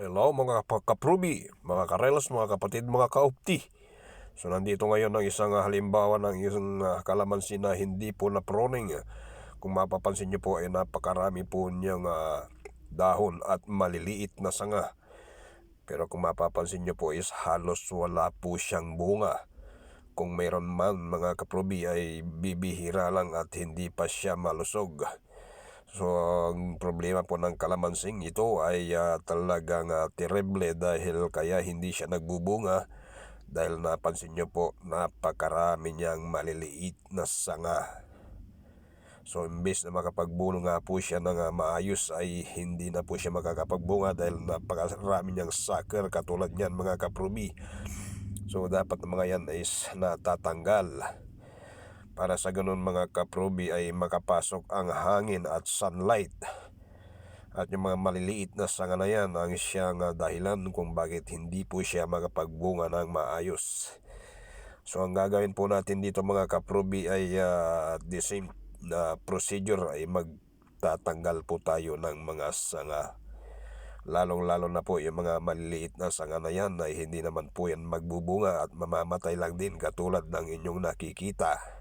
Hello mga kap- kaprubi, mga karelas, mga kapatid, mga kaupti. So nandito ngayon ang isang ah, halimbawa ng isang ah, kalamansi na hindi po na proning. Kung mapapansin niyo po ay napakarami po niyang ah, dahon at maliliit na sanga. Pero kung mapapansin niyo po is halos wala po siyang bunga. Kung mayroon man mga kaprubi ay bibihira lang at hindi pa siya malusog. So, ang problema po ng kalamansing ito ay ah, talagang ah, terrible dahil kaya hindi siya nagbubunga dahil napansin nyo po napakarami niyang maliliit na sanga. So, imbes na makapagbuno nga po siya ng ah, maayos ay hindi na po siya makakapagbunga dahil napakarami niyang sucker katulad niyan mga kaprubi. So, dapat mga yan is natatanggal. Para sa ganun mga kaprobi ay makapasok ang hangin at sunlight. At yung mga maliliit na sanga na yan ang siyang ah, dahilan kung bakit hindi po siya makapagbunga ng maayos. So ang gagawin po natin dito mga kaprobi ay ah, the same na procedure ay magtatanggal po tayo ng mga sanga. Lalong lalo na po yung mga maliliit na sanga na yan ay hindi naman po yan magbubunga at mamamatay lang din katulad ng inyong nakikita.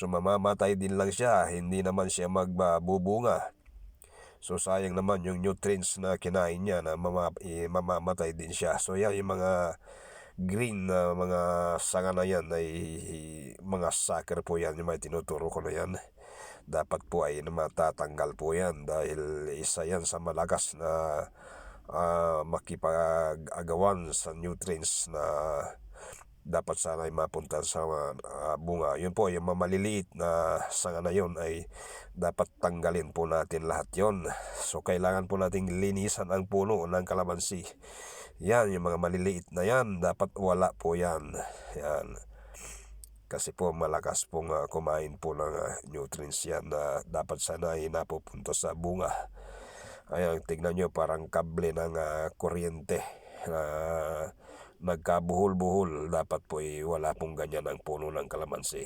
So mamamatay din lang siya, hindi naman siya magbubunga. So sayang naman yung nutrients na kinain niya na mama, eh, mamamatay din siya. So yan yung mga green na mga sanga na yan ay mga sucker po yan yung may tinuturo ko na yan. Dapat po ay matatanggal po yan dahil isa yan sa malakas na uh, makipag-agawan sa nutrients na dapat sana ay mapunta sa uh, bunga. Yun po, yung mamaliliit na sanga na yun ay dapat tanggalin po natin lahat yon. So, kailangan po nating linisan ang puno ng kalamansi. Yan, yung mga maliliit na yan, dapat wala po yan. Yan. Kasi po malakas pong uh, kumain po ng uh, nutrients yan na dapat sana ay napupunta sa bunga. Ayan, tignan nyo parang kable ng uh, kuryente. Uh, nagkabuhol-buhol, dapat po ay wala pong ganyan ang puno ng kalamansi.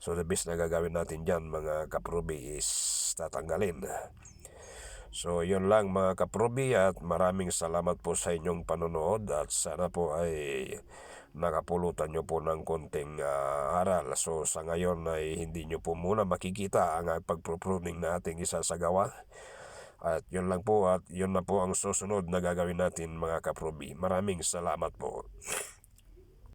So the best na gagawin natin dyan mga kaprobi is tatanggalin. So yun lang mga kaprobi at maraming salamat po sa inyong panonood at sana po ay nakapulutan nyo po ng konting uh, aral. So sa ngayon ay hindi nyo po muna makikita ang pagpropruning na ating isasagawa. At yun lang po at yun na po ang susunod na gagawin natin mga kaprobi. Maraming salamat po.